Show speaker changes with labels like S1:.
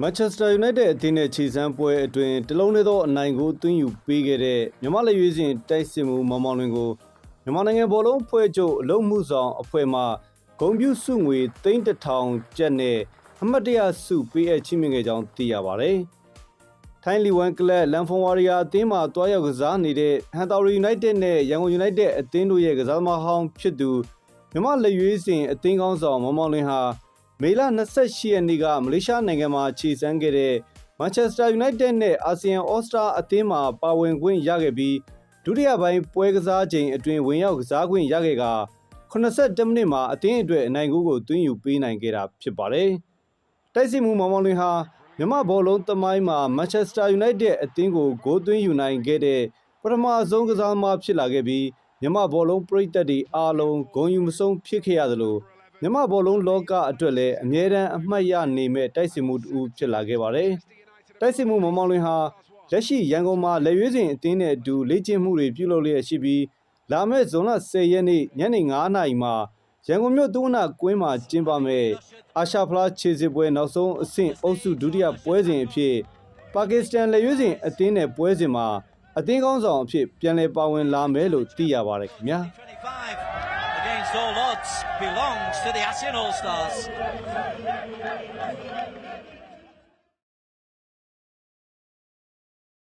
S1: မန်ချက်စတာယူနိုက်တက်အသင်းနဲ့ခြေစမ်းပွဲအတွင်းတလုံးလေးသောအနိုင်ကိုသွင်းယူပေးခဲ့တဲ့မြန်မာလက်ရွေးစင်တိုက်စစ်မှုမောင်မောင်လွင်ကိုမြန်မာနိုင်ငံဘောလုံးဖွဲ့ချုပ်အလုံးမှုဆောင်အဖွဲ့မှဂုံပြူစုငွေ3000ကျပ်နဲ့အမတ်တရစုပေးအပ်ချီးမြှင့်ခဲ့ကြောင်းသိရပါတယ်။ထိုင်းလီဝမ်ကလပ်လန်ဖွန်ဝါရီယာအသင်းမှတွားရောက်ကစားနေတဲ့ဟန်တာရီယူနိုက်တက်နဲ့ရန်ကုန်ယူနိုက်တက်အသင်းတို့ရဲ့ကစားသမားဟောင်းဖြစ်သူမြန်မာလက်ရွေးစင်အသင်းကောင်းဆောင်မောင်မောင်လွင်ဟာ မေလ28ရက်နေ့ကမလေးရှားနိုင်ငံမှာခြေစမ်းခဲ့တဲ့မန်ချက်စတာယူနိုက်တက်နဲ့အာဆီယံအော်စတရာအသင်းမှာပါဝင်ခွင့်ရခဲ့ပြီးဒုတိယပိုင်းပွဲကစားချိန်အတွင်းဝင်ရောက်ကစားခွင့်ရခဲ့က82မိနစ်မှာအသင်းအတွက်အနိုင်ဂိုးကိုသွင်းယူပေးနိုင်ခဲ့တာဖြစ်ပါတယ်။တိုက်စစ်မှုမောင်မောင်လွင်ဟာမြမဘောလုံးသမိုင်းမှာမန်ချက်စတာယူနိုက်တက်အသင်းကိုဂိုးသွင်းယူနိုင်ခဲ့တဲ့ပထမဆုံးကစားသမားဖြစ်လာခဲ့ပြီးမြမဘောလုံးပရိသတ်တွေအားလုံးဂုဏ်ယူမဆုံးဖြစ်ခဲ့ရသလို မြမဘောလုံးလောကအတွက်လည်းအမြဲတမ်းအမှတ်ရနေမဲ့တိုက်စစ်မှုတူဖြစ်လာခဲ့ပါတယ်။တိုက်စစ်မှုမောင်မောင်လွင်ဟာလက်ရှိရန်ကုန်မှာလက်ရွေးစင်အသင်းနဲ့အတူလေ့ကျင့်မှုတွေပြုလုပ်လျက်ရှိပြီးလာမယ့်ဇွန်လ10ရက်နေ့ညနေ9:00နာရီမှာရန်ကုန်မြို့သုဝနာကွင်းမှာကျင်းပမဲ့အာရှဖလားခြေစစ်ပွဲနောက်ဆုံးအဆင့်အုပ်စုဒုတိယပွဲစဉ်အဖြစ်ပါကစ္စတန်လက်ရွေးစင်အသင်းနဲ့ပွဲစဉ်မှာအသင်းကောင်းဆောင်အဖြစ်ပြန်လည်ပါဝင်လာမယ်လို့သိရပါတယ်ခင်ဗျာ။
S2: 25 against all odds belongs to the ASEAN All Stars.